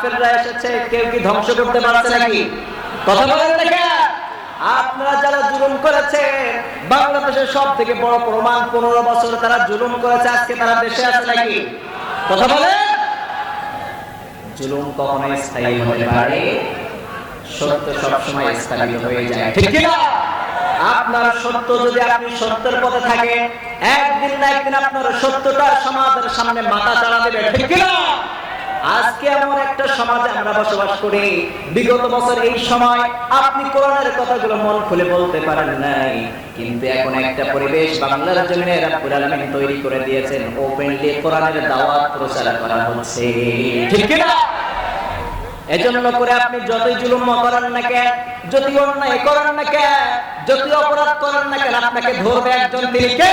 কাফেররা এসেছে, কেউ কি ধ্বংস করতে পারছে নাকি? কথা বলেন কেন? আপনারা যারা জুলুম করেছে, বাংলাদেশের সব থেকে বড় প্রমাণ পনেরো বছর তারা জুলুম করেছে, আজকে তারা দেশে আছে নাকি? কথা বলে জুলুম কখনোই স্থায়ী হতে পারে, সত্য সবসময় স্থায়িত হয়ে যায়, ঠিক কি না? আপনার সত্য যদি আপনি সত্যের পথে থাকেন, একদিন না একদিন আপনার সত্যটা সমাজের সামনে মাথা চাড়া দেবে, ঠিক কি না? আজকে এমন একটা সমাজে আমরা বসবাস করি। বিগত বছর এই সময় আপনি কোরআনের কথাগুলো মন খুলে বলতে পারেন নাই। কিন্তু এখন একটা পরিবেশ বাংলার জমিনে রাব্বুল আলামিন তৈরি করে দিয়েছেন। ওপেনলি কোরআনের দাওয়াত প্রচার করা হচ্ছে। ঠিক কি না এজন্য করে আপনি যতই জুলুম করেন না কেন, যতই অন্যায় করেন না কেন, যতই অপরাধ করেন না কেন, আপনাকে ধরবে একজন তিনি কে?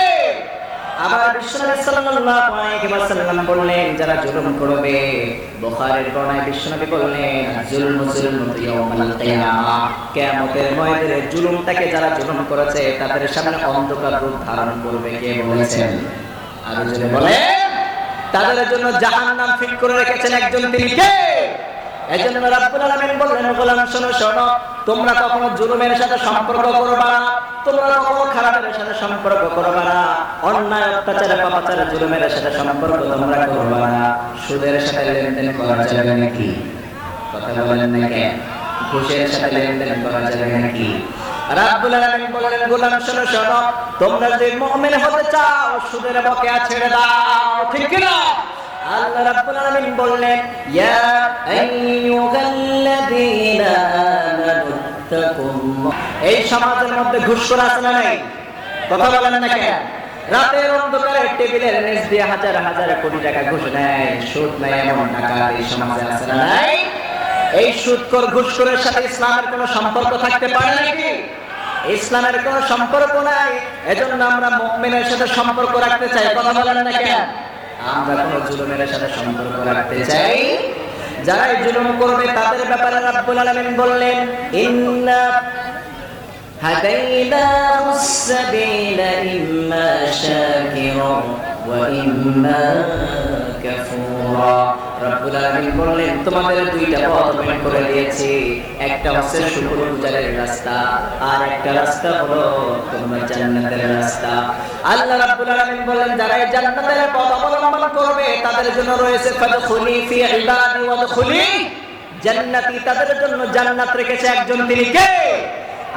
আবার বিশ্বনবী সাল্লাল্লাহু আলাইহি ওয়াসাল্লাম বললেন, যারা জুলুম করবে, বুখারীর বর্ণনায় বিশ্বনবী বললেন, জুলমু জুলমু ইয়াউমাল কিয়ামা। কিয়ামতের ময়দানে জুলুমটাকে যারা জুলুম করেছে, তাদের সামনে অন্ধকার রূপ ধারণ করবে, কে বলেছেন? আর যদি বলে তাদের জন্য জাহান্নাম ফিট করে রেখেছেন একজন তিনি কে? রাব্বুল আলামিন বললেন, গোলাম, শোনো শোনো। তোমরা কখনো জুলুমের সাথে সম্পর্ক করবা না। তোমরা কখনো খারাপের সাথে সম্পর্ক করবা না। অন্যায়, অত্যাচার, পাপাচার, জুলুমের সাথে সম্পর্ক তোমরা করবা না। সুদের সাথে লেনদেন করা যাবে নাকি? কথা বলেন না কেন? ঘুষের সাথে লেনদেন করা যাবে নাকি? রাব্বুল আলামিন বললেন, গোলাম, শোনো শোনো। তোমরা যদি মুমিন হতে চাও, সুদের বকেয়া ছেড়ে দাও। ঠিক কি না এই সমাজের মধ্যে কথা বলেন রাতের অন্ধকারে টেবিলের নিচ দিয়ে হাজার হাজার কোটি টাকা ঘুষ নেয়, সুদ নেয়, এমন টাকা এই সমাজে নাই? এই সুদকর সাথে ইসলামের কোনো সম্পর্ক থাকতে পারে নাকি? ইসলামের কোনো সম্পর্ক নাই। এজন্য আমরা মুমিনের সাথে সম্পর্ক রাখতে চাই। কথা বলেন না কেন? আমরা কোন জুলুমের সাথে সম্পর্ক রাখতে চাই। যারা জুলুম করবে, তাদের ব্যাপারে রাব্বুল আলামিন বললেন, ইন্না সাবিলা ইম্মা শাকিরা ওয়া ইম্মা কাফুরা। রব্বুল আলামিন বললেন, তোমাদের দুইটা পথ করে দিয়েছি। একটা হচ্ছে শুকর গুজারের রাস্তা, আর একটা রাস্তা হলো জান্নাতের রাস্তা। আল্লাহ রাব্বুল আলামিন বললেন, যারা এই জান্নাতের পথ অবলম্বন করবে, তাদের জন্য রয়েছে ফাদখুলি ফি ইবাদি ওয়াদখুলি জান্নাতি। তাদের জন্য জান্নাত রেখেছে একজন তিনি কে?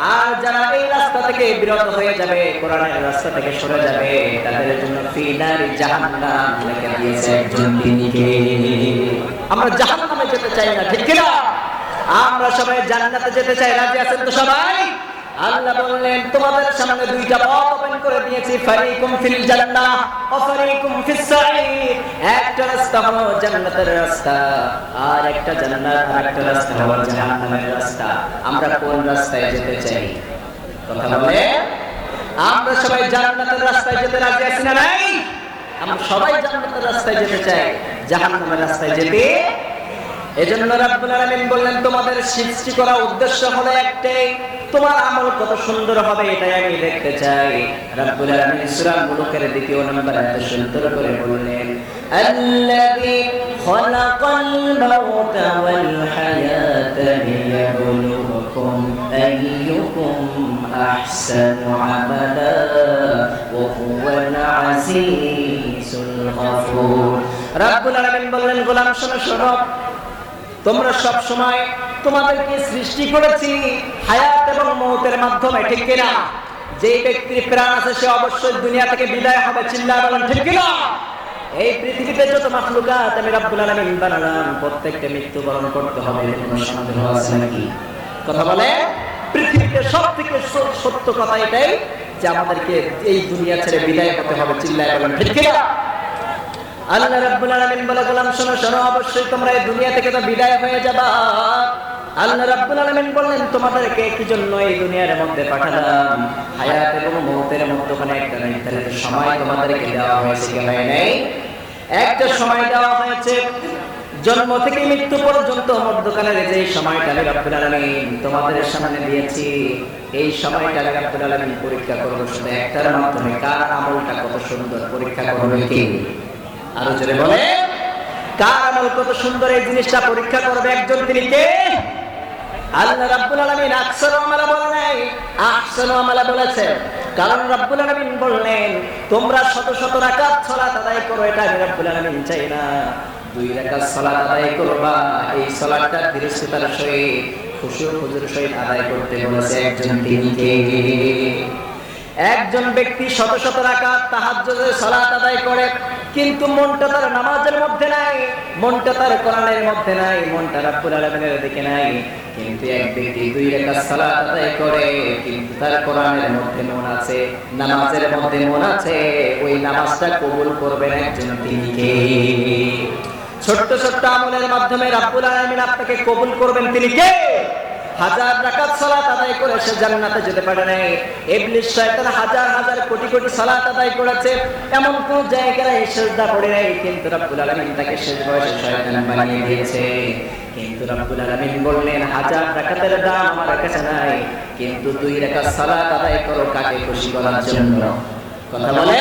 আর যারা এই রাস্তা থেকে বিরত হয়ে যাবে, কোরআনের রাস্তা থেকে সরে যাবে, তাদের জন্য ফিনার জাহান্নাম রেখে দিয়েছে একজন দিনকে আমরা জাহান্নামে যেতে চাই না, ঠিক কি না আমরা সবাই জান্নাতে যেতে চাই, রাজি আছেন তো সবাই? আল্লাহ বললেন, তোমাদের সামনে দুইটা পথ ওপেন করে দিয়েছি। ফারিকুম ফিল জান্নাহ ও ফারিকুম ফিস একটা রাস্তা হলো জান্নাতের রাস্তা, আর একটা জান্নাত, আর একটা রাস্তা হলো জাহান্নামের রাস্তা। আমরা কোন রাস্তায় যেতে চাই? কথা বলে? আমরা সবাই জান্নাতের রাস্তায় যেতে রাজি আছি না নাই? আমরা সবাই জান্নাতের রাস্তায় যেতে চাই। জাহান্নামের রাস্তায় যেতে? এজন্য রাব্বুল আলামিন বললেন, তোমাদের সৃষ্টি করা উদ্দেশ্য হলো একটাই তোমার আমল কত সুন্দর হবে এটাই আমি দেখতে চাই। রাব্বুল আলামিন সূরা মুলুকের দ্বিতীয় নম্বর আয়াতে সুন্দর করে বললেন, আল্লাযী খালাকাল মাউতা ওয়াল হায়াতা লিয়াবলুয়াকুম আইয়ুকুম আহসানু আমালা ওয়া হুয়াল আজিজুল গফুর। রাব্বুল আলামিন বললেন, গোলাম শোনো শোনো। তোমরা সব সময় তোমাদেরকে সৃষ্টি করেছি হায়াত এবং মৌতের মাধ্যমে, ঠিক কিনা? যে ব্যক্তির প্রাণ আছে, সে অবশ্যই দুনিয়া থেকে বিদায় হবে, চিল্লা বলেন, ঠিক কিনা? এই পৃথিবীতে যত মাখলুকাত আমি রাব্বুল আলামিন বানালাম, প্রত্যেকটা মৃত্যুবরণ করতে হবে কোনো সন্দেহ আছে নাকি? কথা বলে? পৃথিবীতে সব থেকে সত্য কথা এটাই যে আমাদেরকে এই দুনিয়া ছেড়ে বিদায় হতে হবে চিল্লায় বলেন, ঠিক কিনা? আল্লাহ রাব্বুল আলামিন বলে, গোলাম শোনো শোনো, অবশ্যই তোমরা এই দুনিয়া থেকে তো বিদায় হয়ে যাবা। আল্লাহ রাব্বুল আলামিন বললেন, তোমাদেরকে কি জন্য এই দুনিয়ার মধ্যে পাঠালাম। হায়াত এবং মৌতের মধ্যখানে একটা নির্ধারিত সময় তোমাদেরকে দেওয়া হয়েছে কি নাই? একটা সময় দেওয়া হয়েছে। জন্ম থেকে মৃত্যু পর্যন্ত মধ্যখানের যে সময়টা আমি রাব্বুল আলামিন তোমাদের সামনে দিয়েছি, এই সময়টা আমি রাব্বুল আলামিন পরীক্ষা করব শুধু একটার মাধ্যমে। কার আমলটা কত সুন্দর, পরীক্ষা করবে কি? আরও জোরে বলে কার আমল কত সুন্দর, এই জিনিসটা পরীক্ষা করবে একজন তিনি কে? আল্লাহ রাব্বুল আলামিন আমালা আমালা বলেছেন কারণ রাব্বুল আলামিন বললেন, তোমরা শত শত রাকাত সালাত আদায় করো, এটা আমি রাব্বুল আলামিন চাই না। দুই রাকাত সালাত আদায় করবা, এই সালাতটা সহিত, খুশি ও সহিত আদায় করতে বলেছে একজন একজন ব্যক্তি শত শত রাকাত তাহাজ্জুদের সালাত আদায় করে কিন্তু মনটা তার নামাজের মধ্যে নাই, মনটা তার কোরআনের মধ্যে নাই, মনটা রাব্বুল আলামিনের দিকে নাই। কিন্তু এক ব্যক্তি দুই রাকাত সালাত আদায় করে, কিন্তু তার কোরআনের মধ্যে মন আছে, নামাজের মধ্যে মন আছে, ওই নামাজটা কবুল করবেন একজন তিনি কে ছোট্ট ছোট্ট আমলের মাধ্যমে রাব্বুল আলামিন আপনাকে কবুল করবেন তিনি কে? হাজার রাকাত সালাত আদায় করে সে জান্নাতে যেতে পারে নাই। ইবলিস শয়তান হাজার হাজার কোটি কোটি সালাত আদায় করেছে। এমন কোন জায়গায় সেজদা পড়ে নাই, কিন্তু রব্বুল আলামিন তাকে শেষ বয়সে শয়তান বানিয়ে দিয়েছে। কিন্তু রব্বুল আলামিন বললেন, হাজার রাকাতের দাম আমার কাছে নাই, কিন্তু দুই রাকাত সালাত আদায় করো কাকে খুশি করার জন্য? কথা বলে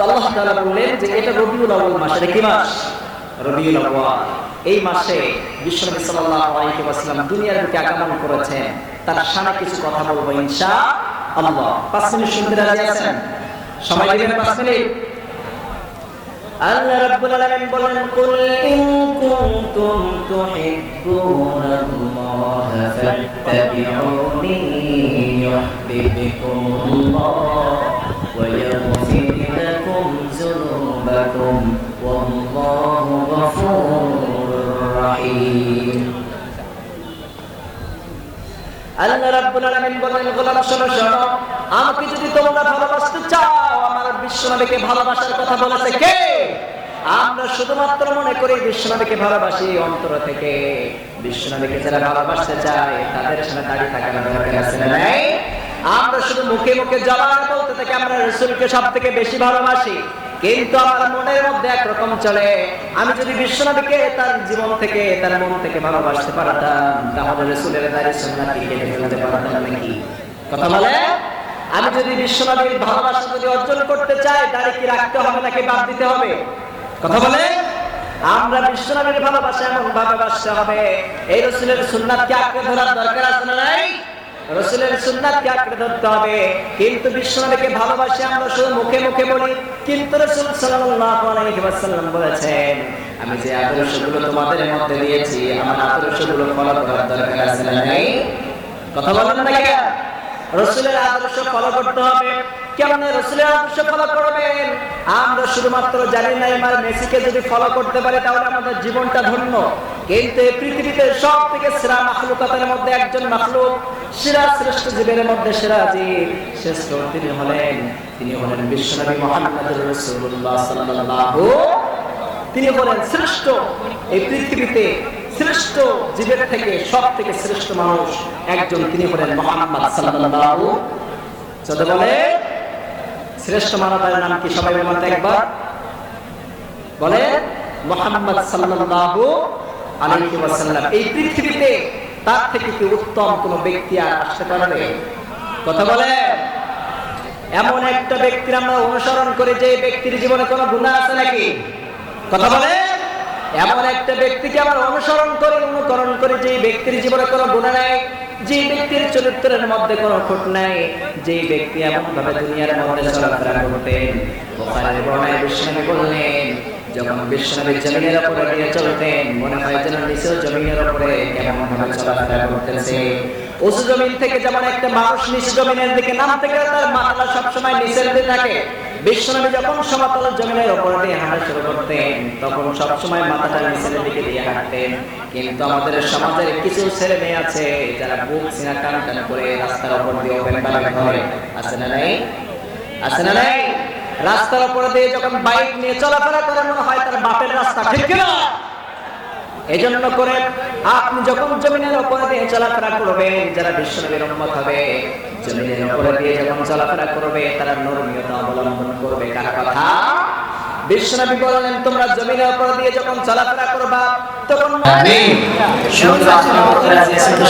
তো আল্লাহ তাআলা বললেন যে এটা রবিউল আউয়াল মাস, এটা কি মাস? রবিউল আউয়াল। এই মাসে বিশ্বনবী সাল্লাল্লাহু আলাইহি ওয়াসাল্লাম দুনিয়ার বুকে আগমন করেছেন। তার শানে কিছু কথা বলব, ইনশাআল্লাহ। 5 মিনিট শুনতে রাজি আছেন? সময় দিবেন 5 মিনিট? আল্লাহ রাব্বুল আলামিন বলেন, কুল ইন কুনতুম তুহিব্বুনাল্লাহ ফাত্তাবিউনি ইউহিব্বুকুমুল্লাহ আল্লাহ রাব্বুল আলামিন বলেন, গোলাম শোনো শোনো, আমাকে যদি তোমরা ভালোবাসতে চাও, আমার বিশ্বনবীকে ভালোবাসার কথা বলেছে কে? আমরা শুধুমাত্র মনে করি বিশ্বনবীকে ভালোবাসি অন্তর থেকে। বিশ্বনবীকে যারা ভালোবাসতে চায়, তাদের সামনে দাঁড়িয়ে থাকার দরকার আছে না আমরা শুধু মুখে মুখে জবান বলতে থাকি, আমরা রসুলকে সব থেকে বেশি ভালোবাসি। কিন্তু আমার মনের মধ্যে একরকম চলে। আমি যদি বিশ্বনবীকে তার জীবন থেকে, তার মন থেকে ভালোবাসতে পারতাম, তাহলে কথা বলে? আমি যদি বিশ্বনবীর ভালোবাসা যদি অর্জন করতে চাই দাঁড়িয়ে কি রাখতে হবে নাকি বাদ দিতে হবে? কথা বলে? আমরা বিশ্বনবীর ভালোবাসা এমন ভাবে বাসতে হবে। এই রসুলের সুন্নাতকে আঁকড়ে ধরার দরকার আছে না নাই? রসুলের সুন্নাতকে আঁকড়ে ধরতে হবে। কিন্তু বিশ্বনবীকে ভালোবাসি আমরা শুধু মুখে মুখে বলি, কিন্তু রসুল সাল্লাল্লাহু বলেছেন, আমি যে আদর্শগুলো তোমাদের মধ্যে দিয়েছি, আমার আদর্শগুলো ফলো করার দরকার আছে না নাই? কথা বলেন না কেন? রসুলের আদর্শ ফলো করতে হবে। কেমন রসুলের আদর্শ ফলো করবেন? আমরা শুধুমাত্র জানি না এবার মেসিকে যদি ফলো করতে পারি, তাহলে আমাদের জীবনটা ধন্য। কিন্তু পৃথিবীতে সব থেকে সেরা মাখলুকাতের মধ্যে একজন মাখলুক, সেরা শ্রেষ্ঠ জীবের মধ্যে সেরা জীব শ্রেষ্ঠ তিনি হলেন। তিনি হলেন বিশ্বনবী মোহাম্মদ রসুল্লাহ সাল্লাল্লাহু, তিনি হলেন শ্রেষ্ঠ এই পৃথিবীতে শ্রেষ্ঠ জীবের থেকে সব থেকে শ্রেষ্ঠ মানুষ একজন। তিনি হলেন মোহাম্মদ সাল্লাল্লাহু, যদি বলে, শ্রেষ্ঠ মানবের নাম কি সবাই বলতে একবার? বলে, মোহাম্মদ সাল্লাল্লাহু আলাইহি ওয়াসাল্লাম, এই পৃথিবীতে তার থেকে কি উত্তম ব্যক্তি আর আসতে পারবে কথা বলে? এমন একটা ব্যক্তির আমরা অনুসরণ করে যে ব্যক্তির জীবনে কোনো গুণা আছে নাকি? কথা বলে? এমন একটা ব্যক্তিকে আমরা অনুসরণ করে, অনুকরণ করি যে ব্যক্তির জীবনে কোনো গুণা নাই, যে ব্যক্তির চরিত্রের মধ্যে কোনো খুঁট নাই, যে ব্যক্তি এমন ভাবে দুনিয়ার মধ্যে চলাফেরা করতেন। বিশ্বনবী বললেন জমিনের উপরে দিয়ে চলতেন, মনে হয় যেন নিচেও জমিনের উপরে কেমন ভাবে চলাফেরা করতেছে। উঁচু জমিন থেকে যেমন একটা মানুষ জমিনের দিকে নামতে গেলে তার মাথাটা সবসময় নিচের দিকে থাকে। বিশ্বনবী যখন সমতল জমিনের উপর দিয়ে হাঁটা শুরু করতেন, তখন সবসময় মাথাটা নিচের দিকে দিয়ে হাঁটতেন। কিন্তু আমাদের সমাজের কিছু ছেলে মেয়ে আছে, যারা বুক সিনা টান টান করে রাস্তার উপর দিয়ে ওপেন করে আছে না নাই? আছে না নাই? রাস্তার উপরে দিয়ে যখন বাইক নিয়ে চলাফেরা করে মনে হয় তার বাপের রাস্তা ঠিক কিনা? এই জন্য করে আপনি যখন জমিনের উপরে দিয়ে চলাফেরা করবেন যারা বিশ্বনবীর হবে জমিনের উপরে দিয়ে যখন চলাফেরা করবে তারা নরমীয়তা অবলম্বন করবে। কার কথা? বিশ্বনবী বললেন তোমরা জমিনের উপরে দিয়ে যখন চলাফেরা করবা তখন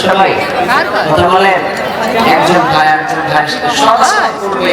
সবাই? কথা? বলেন। একজন ভাই একজন ভাই সহজ করবে।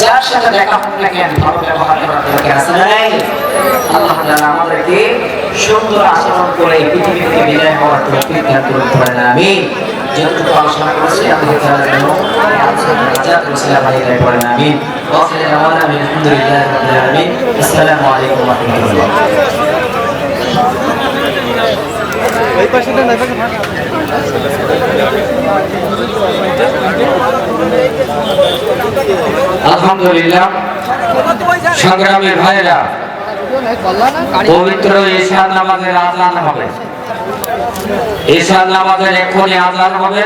যার সাথে দেখা হোক না কেন ভালো ব্যবহার করার দরকার আছে নাই? আল্লাহ তাআলা আমাদেরকে সুন্দর আচরণ করে পৃথিবী থেকে বিদায় হওয়ার তৌফিক দান করুন করেন আমিন। যতটুকু আলোচনা করেছি আল্লাহ তাআলা যেন এই আলোচনা নাজাত ওসিলা বানিয়ে দেয় করেন আমিন ওয়াসিলা আলহামদুলিল্লাহ। সংগ্রামী ভাইরা পবিত্র ঈশান নামাজের আজান হবে। ঈশান নামাজের এক্ষুনি আজান হবে।